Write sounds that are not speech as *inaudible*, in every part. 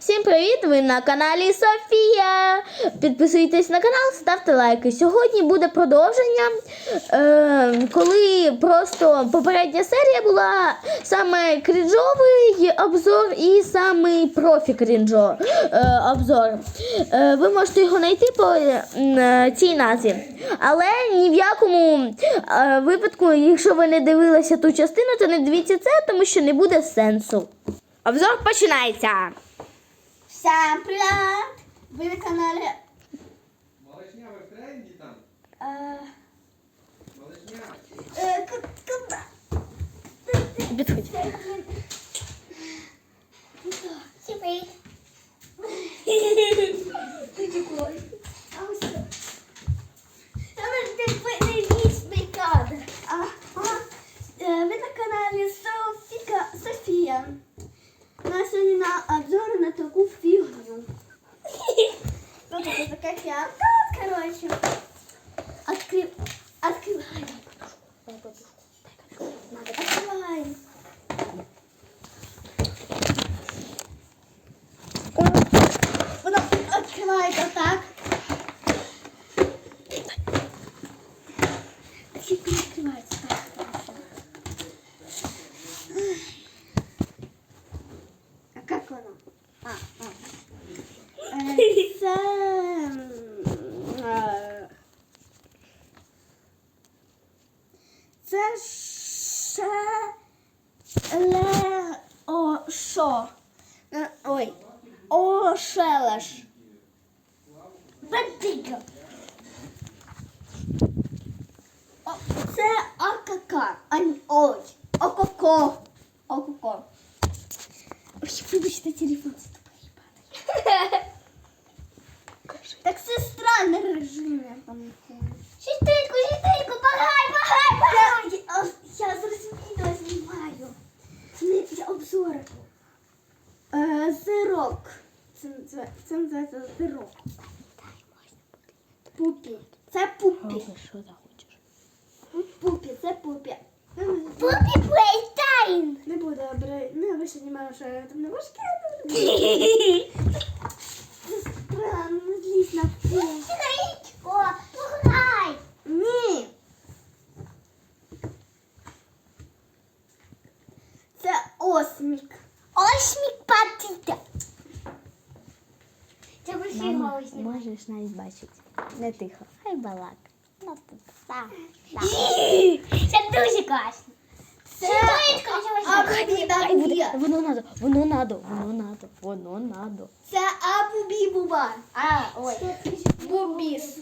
Всім привіт! Ви на каналі Софія. Підписуйтесь на канал, ставте лайки. Сьогодні буде продовження, е, коли просто попередня серія була саме крінжовий обзор і самий профі крінжо е, обзор. Е, ви можете його знайти по е, цій назві. Але ні в якому е, випадку, якщо ви не дивилися ту частину, то не дивіться це, тому що не буде сенсу. Обзор починається. Всем привет! Вы на канале... Малышня, ви в тренді там? Э, Малышня. э, к- когда? Підходь. Всем привет! Ты такой. А вы что? А вы ты подивись мій кадр. А, а, э, Ви на каналі Софіка Софія. У нас сьогодні на обзор на короче. Це ще... Ле... О, що? Е, Ой. О, шелеш. Це АКК. А, ні, ой. ОКОКО. ОКОКО. Ой, вибачте, телефон це тупо їбаний. Так це странний режим, Я обзори. Е, зирок. Це, називає- це називається зирок. Пупі. Це пупі. Що ти хочеш? Пупі, це пупі. Пупі плейтайн! Не буде, добре. не ви ще не що я там не важке. *laughs* осмік. Осмік патіта. Це ви Мама, можеш навіть бачити. Не тихо. Хай балак. Ну, тут, так, так. Це дуже класно. Це Хай буде. Воно надо, воно надо, воно надо, воно надо. Це Абубі-Буба. А, ой. Бубіс.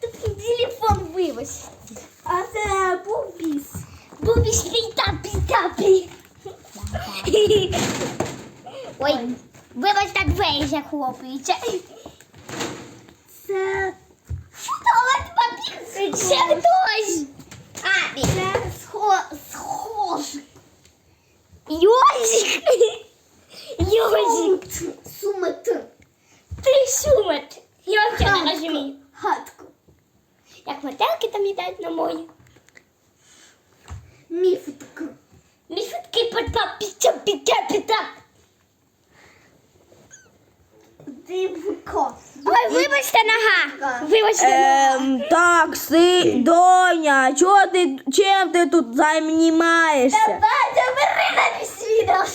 Тут телефон вивез. А це Бубіс. Бубіс двері захлопуються. Це... Туалет папір. Це хтось. А, це схо... схож. Йозик. Йозик. Сумет. Ти сумет. Я взагалі не розумію. Гадку. Як метелки там літають на морі. Міфутка. Міфутки пота піця піця піця. Ой, вибачте нога. Вибачте нога. Ем, так, си, доня, чого ти, чим ти тут займаєшся? Давай, забери на відео.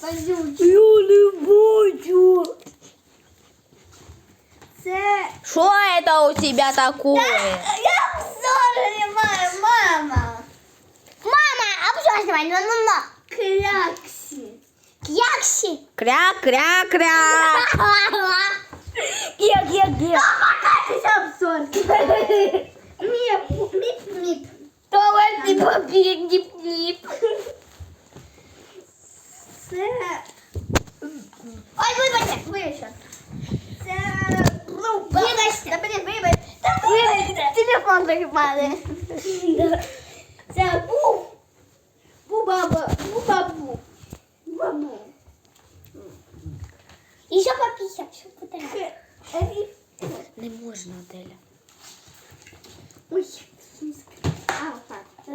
Пойдемте. Я не бачу. Це... Що це у тебе такое? Я обзор снимаю, мама. Мама, обзор снимай, ну ну ну. Крякси. Крякси. Кря-кря-кря. Кек, кек, кек. Покажись обзор. Мип, мип, мип. Не побег, нип, нип. Це... Ой, вибачте, вибачте. Це... Вибачте. Та блін, вибачте. Та вибачте. Телефон вигибали. Це бу. Бу-баба. Бу-бабу. Бабу. І ще попісять, що буде. Не можна, Ой, а, так. То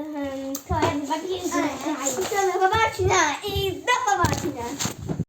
я не. Побачення і.